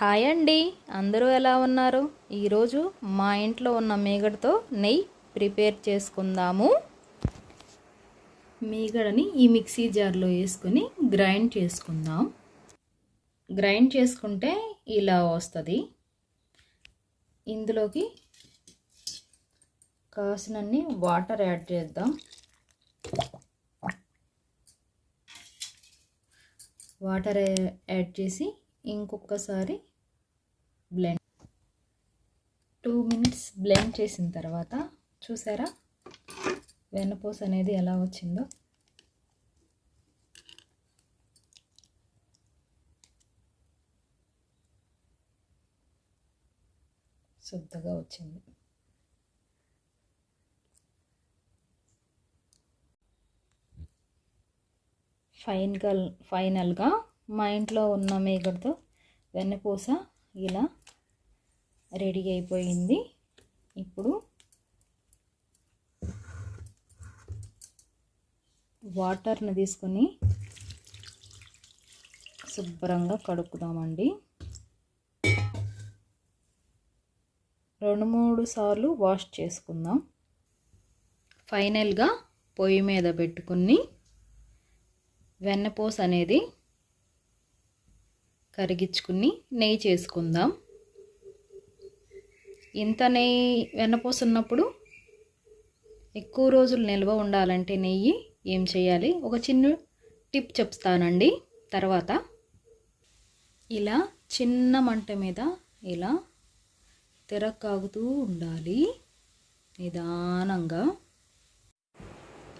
Hi అండి. అందరూ ఎలా ఉన్నారు? ఈరోజు మా ఇంట్లో ఉన్న మీగడతో నెయ్యి ప్రిపేర్ చేసుకుందాము. మీగడని ఈ మిక్సీ జార్లో వేసుకొని గ్రైండ్ చేసుకుందాం. గ్రైండ్ చేసుకుంటే ఇలా వస్తుంది. ఇందులోకి కాసినన్ని వాటర్ యాడ్ చేద్దాం. వాటర్ యాడ్ చేసి ఇంకొకసారి బ్లెండ్ టూ మినిట్స్ బ్లెండ్ చేసిన తర్వాత చూసారా? వెన్నపూస అనేది ఎలా వచ్చిందో? శుద్ధగా వచ్చింది. ఫైనల్ ఫైనల్గా మా ఇంట్లో ఉన్న మేగడతో వెన్నపూస ఇలా రెడీ అయిపోయింది. ఇప్పుడు వాటర్ని తీసుకొని శుభ్రంగా కడుక్కుదామండి. రెండు మూడు సార్లు వాష్ చేసుకుందాం. ఫైనల్గా పొయ్యి మీద పెట్టుకుని వెన్నపూస అనేది కరిగించుకుని నెయ్యి చేసుకుందాం. ఇంత నెయ్యి వెన్నపూస ఉన్నప్పుడు ఎక్కువ రోజులు నిల్వ ఉండాలంటే నెయ్యి ఏం చేయాలి? ఒక చిన్న టిప్ చెప్తానండి. తర్వాత ఇలా చిన్న మంట మీద ఇలా తిరక్కాగుతూ ఉండాలి నిదానంగా.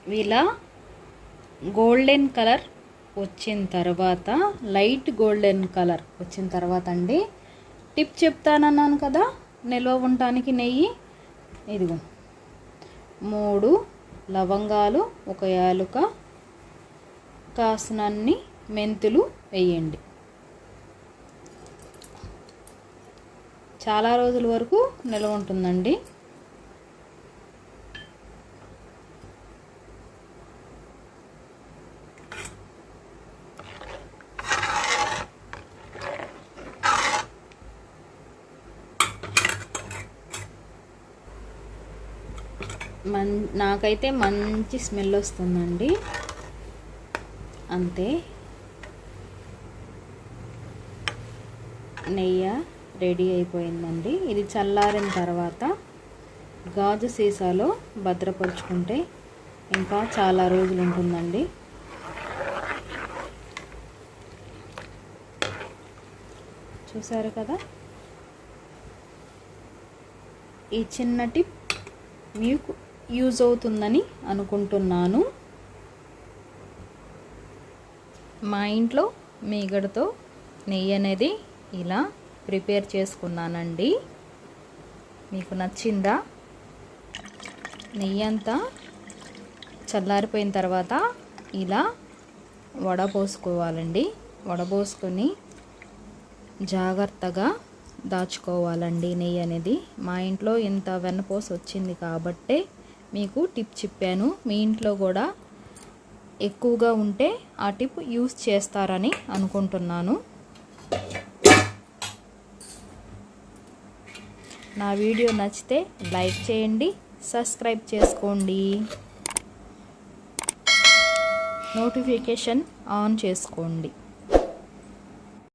ఇలా గోల్డెన్ కలర్ వచ్చిన తర్వాత లైట్ గోల్డెన్ కలర్ వచ్చిన తర్వాత అండి. టిప్ చెప్తానన్నాను కదా నిల్వ ఉండటానికి నెయ్యి. ఇదిగో. మూడు లవంగాలు ఒక యాలుక కాసినన్ని మెంతులు వేయండి. చాలా రోజుల వరకు నిల్వ ఉంటుందండి. మన్ నాకైతే మంచి స్మెల్ వస్తుందండి. అంతే. నెయ్యి రెడీ అయిపోయిందండి. ఇది చల్లారిన తర్వాత గాజు సీసాలో భద్రపరుచుకుంటే ఇంకా చాలా రోజులు ఉంటుందండి. చూసారు కదా? ఈ చిన్న టిప్ మీకు యూజ్ అవుతుందని అనుకుంటున్నాను. మా ఇంట్లో మీగడతో నెయ్యి అనేది ఇలా ప్రిపేర్ చేసుకున్నానండి. మీకు నచ్చిందా? నెయ్యి అంతా చల్లారిపోయిన తర్వాత ఇలా వడపోసుకోవాలండి వడపోసుకొని జాగ్రత్తగా దాచుకోవాలండి నెయ్యి అనేది. మా ఇంట్లో ఇంత వెన్నపోసి వచ్చింది కాబట్టే మీకు టిప్ చెప్పాను. మీ ఇంట్లో కూడా ఎక్కువగా ఉంటే ఆ టిప్ యూస్ చేస్తారని అనుకుంటున్నాను. నా వీడియో నచ్చితే లైక్ చేయండి సబ్స్క్రైబ్ చేసుకోండి. నోటిఫికేషన్ ఆన్ చేసుకోండి.